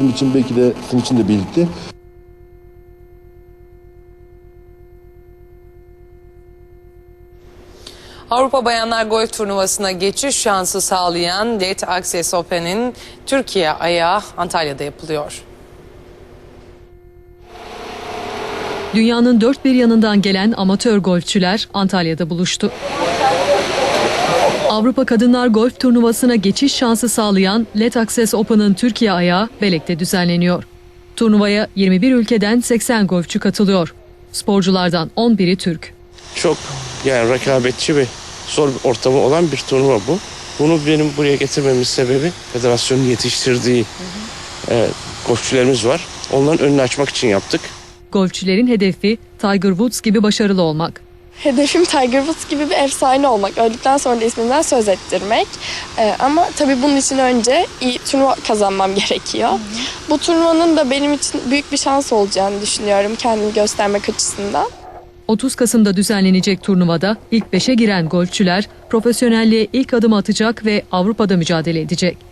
bizim için belki de sizin için de birlikte. Avrupa Bayanlar Golf Turnuvası'na geçiş şansı sağlayan Late Access Open'in Türkiye ayağı Antalya'da yapılıyor. Dünyanın dört bir yanından gelen amatör golfçüler Antalya'da buluştu. Avrupa Kadınlar Golf Turnuvası'na geçiş şansı sağlayan Let Access Open'ın Türkiye ayağı Belek'te düzenleniyor. Turnuvaya 21 ülkeden 80 golfçü katılıyor. Sporculardan 11'i Türk. çok yani rekabetçi ve zor bir ortamı olan bir turnuva bu. Bunu benim buraya getirmemin sebebi federasyonun yetiştirdiği e, golfçülerimiz var. Onların önünü açmak için yaptık. Golfçülerin hedefi Tiger Woods gibi başarılı olmak. Hedefim Tiger Woods gibi bir efsane olmak. Öldükten sonra da ismimden söz ettirmek. Ee, ama tabii bunun için önce iyi turnuva kazanmam gerekiyor. Bu turnuvanın da benim için büyük bir şans olacağını düşünüyorum kendimi göstermek açısından. 30 Kasım'da düzenlenecek turnuvada ilk 5'e giren golfçüler profesyonelliğe ilk adım atacak ve Avrupa'da mücadele edecek.